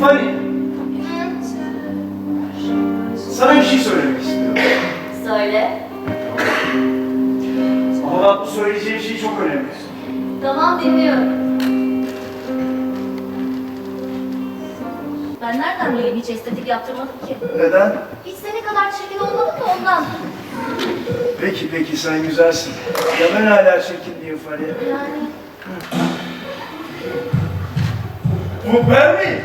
Fanny. Sana bir şey söylemek istiyorum. Söyle. Ama bu söyleyeceğim şey çok önemli. Tamam dinliyorum. Ben nereden bileyim hiç estetik yaptırmadım ki? Neden? Hiç seni kadar çirkin olmadım da ondan. Peki peki sen güzelsin. Ya ben hala çirkin diyeyim Fanny. Yani Bu ben mi?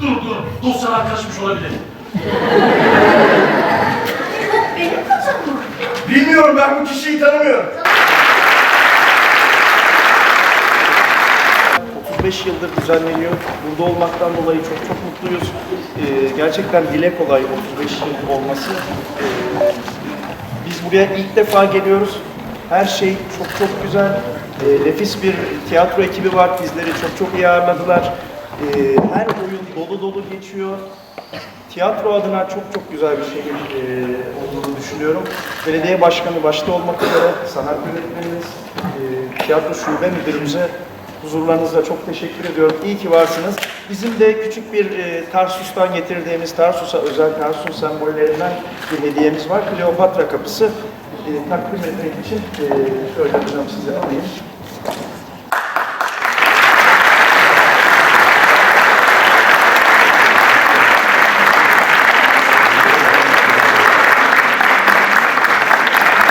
Dur dur, dosyalar karışmış olabilir. Bu benim kocam mı? Bilmiyorum ben bu kişiyi tanımıyorum. 35 yıldır düzenleniyor. Burada olmaktan dolayı çok çok mutluyuz. Ee, gerçekten dile kolay 35 yıl olması. Ee, biz buraya ilk defa geliyoruz. Her şey çok çok güzel. Ee, nefis bir tiyatro ekibi var. Bizleri çok çok iyi ağırladılar. Ee, her oyun dolu dolu geçiyor. Tiyatro adına çok çok güzel bir şey e, olduğunu düşünüyorum. Belediye başkanı başta olmak üzere sanat yönetmenimiz, e, tiyatro şube müdürümüze huzurlarınızda çok teşekkür ediyorum. İyi ki varsınız. Bizim de küçük bir e, Tarsus'tan getirdiğimiz Tarsus'a özel Tarsus sembollerinden bir hediyemiz var. Kleopatra kapısı e, takdim etmek için e, şöyle hocam size alayım.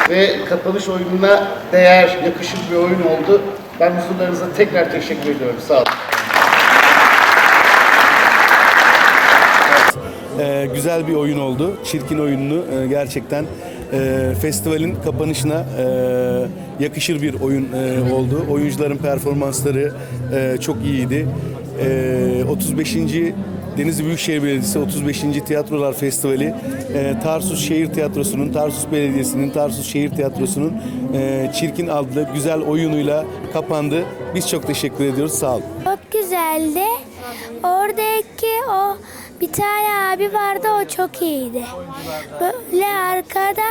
ve kapanış oyununa değer, yakışık bir oyun oldu. Ben huzurlarınıza tekrar teşekkür ediyorum. Sağ olun. Ee, güzel bir oyun oldu. Çirkin oyununu e, gerçekten e, festivalin kapanışına e, yakışır bir oyun e, oldu. Oyuncuların performansları e, çok iyiydi. E, 35. Denizli Büyükşehir Belediyesi 35. Tiyatrolar Festivali e, Tarsus Şehir Tiyatrosu'nun, Tarsus Belediyesi'nin, Tarsus Şehir Tiyatrosu'nun e, Çirkin adlı güzel oyunuyla kapandı. Biz çok teşekkür ediyoruz. Sağ olun. Çok güzeldi. Oradaki o bir tane abi vardı o çok iyiydi. Böyle arkada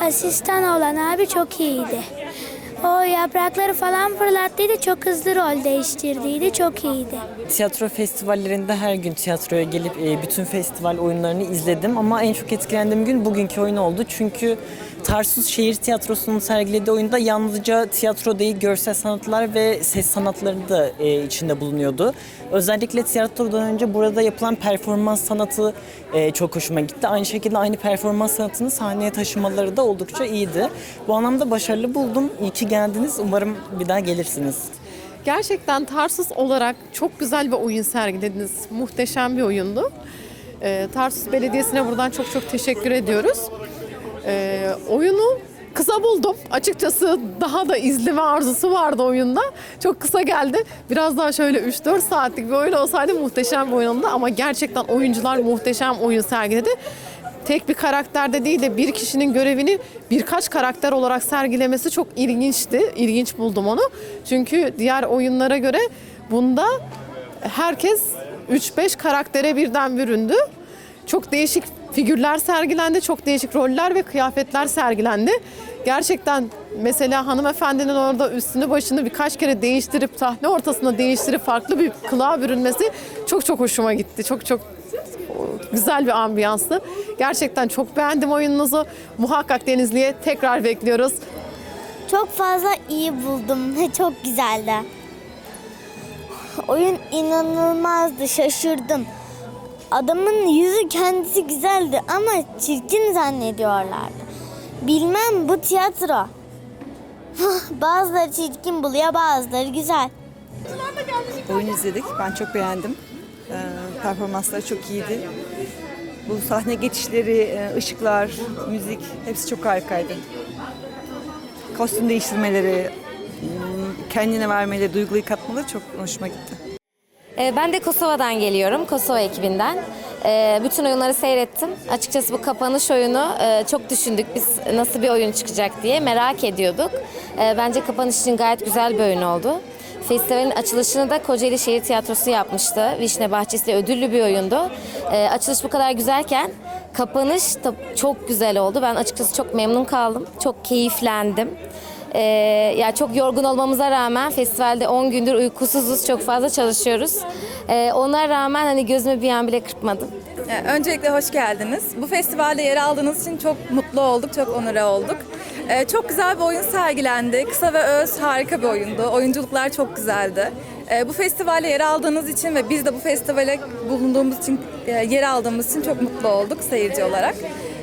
asistan olan abi çok iyiydi. O yaprakları falan fırlattıydı çok hızlı rol değiştirdiydi çok iyiydi. Tiyatro festivallerinde her gün tiyatroya gelip e, bütün festival oyunlarını izledim ama en çok etkilendiğim gün bugünkü oyun oldu. Çünkü Tarsus Şehir Tiyatrosu'nun sergilediği oyunda yalnızca tiyatro değil görsel sanatlar ve ses sanatları da e, içinde bulunuyordu. Özellikle tiyatrodan önce burada yapılan performans sanatı e, çok hoşuma gitti. Aynı şekilde aynı performans sanatını sahneye taşımaları da oldukça iyiydi. Bu anlamda başarılı buldum. İyi ki geldiniz. Umarım bir daha gelirsiniz. Gerçekten Tarsus olarak çok güzel bir oyun sergilediniz. Muhteşem bir oyundu. Ee, Tarsus Belediyesi'ne buradan çok çok teşekkür ediyoruz. Ee, oyunu kısa buldum. Açıkçası daha da izleme arzusu vardı oyunda. Çok kısa geldi. Biraz daha şöyle 3-4 saatlik bir oyun olsaydı muhteşem bir oyundu. Ama gerçekten oyuncular muhteşem oyun sergiledi. Tek bir karakterde değil de bir kişinin görevini birkaç karakter olarak sergilemesi çok ilginçti. İlginç buldum onu. Çünkü diğer oyunlara göre bunda herkes 3-5 karaktere birden büründü. Çok değişik figürler sergilendi, çok değişik roller ve kıyafetler sergilendi. Gerçekten mesela hanımefendinin orada üstünü başını birkaç kere değiştirip sahne ortasında değiştirip farklı bir kılığa bürünmesi çok çok hoşuma gitti. Çok çok güzel bir ambiyanstı. Gerçekten çok beğendim oyununuzu. Muhakkak Denizli'ye tekrar bekliyoruz. Çok fazla iyi buldum. Çok güzeldi. Oyun inanılmazdı. Şaşırdım. Adamın yüzü kendisi güzeldi ama çirkin zannediyorlardı. Bilmem bu tiyatro. bazıları çirkin buluyor, bazıları güzel. Oyun izledik. Ben çok beğendim. Ee, performansları çok iyiydi. Bu sahne geçişleri, e, ışıklar, müzik hepsi çok harikaydı. Kostüm değiştirmeleri, kendine vermeleri, duyguyu katmaları çok hoşuma gitti. Ee, Ben de Kosova'dan geliyorum, Kosova ekibinden. Ee, Bütün oyunları seyrettim. Açıkçası bu kapanış oyunu e, çok düşündük biz nasıl bir oyun çıkacak diye merak ediyorduk. Bence kapanış için gayet güzel bir oyun oldu. Festivalin açılışını da Kocaeli Şehir Tiyatrosu yapmıştı. Vişne Bahçesi ödüllü bir oyundu. Ee, Açılış bu kadar güzelken kapanış da çok güzel oldu. Ben açıkçası çok memnun kaldım. Çok keyiflendim. Ee, ya çok yorgun olmamıza rağmen festivalde 10 gündür uykusuzuz, çok fazla çalışıyoruz. Ee, ona rağmen hani gözümü bir an bile kırpmadım. Öncelikle hoş geldiniz. Bu festivalde yer aldığınız için çok mutlu olduk, çok onure olduk. Ee, Çok güzel bir oyun sergilendi. Kısa ve öz harika bir oyundu. Oyunculuklar çok güzeldi. Ee, Bu festivale yer aldığınız için ve biz de bu festivale bulunduğumuz için, e, yer aldığımız için çok mutlu olduk seyirci olarak.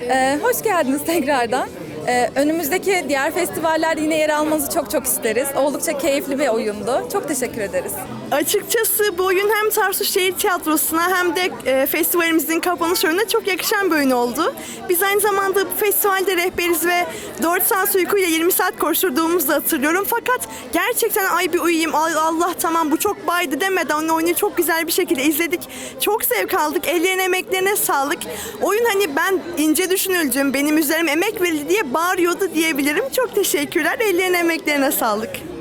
Ee, Hoş geldiniz tekrardan. Ee, Önümüzdeki diğer festivallerde yine yer almanızı çok çok isteriz. Oldukça keyifli bir oyundu. Çok teşekkür ederiz. Açıkçası bu oyun hem Tarsus Şehir Tiyatrosu'na hem de e, festivalimizin kapanış oyununa çok yakışan bir oyun oldu. Biz aynı zamanda bu festivalde rehberiz ve 4 saat uykuyla 20 saat koşturduğumuzu da hatırlıyorum. Fakat gerçekten ay bir uyuyayım ay Allah tamam bu çok baydı demeden oyunu çok güzel bir şekilde izledik. Çok zevk aldık. Ellerine emeklerine sağlık. Oyun hani ben ince düşünüldüm benim üzerime emek verildi diye bağırıyordu diyebilirim. Çok teşekkürler. Ellerine emeklerine sağlık.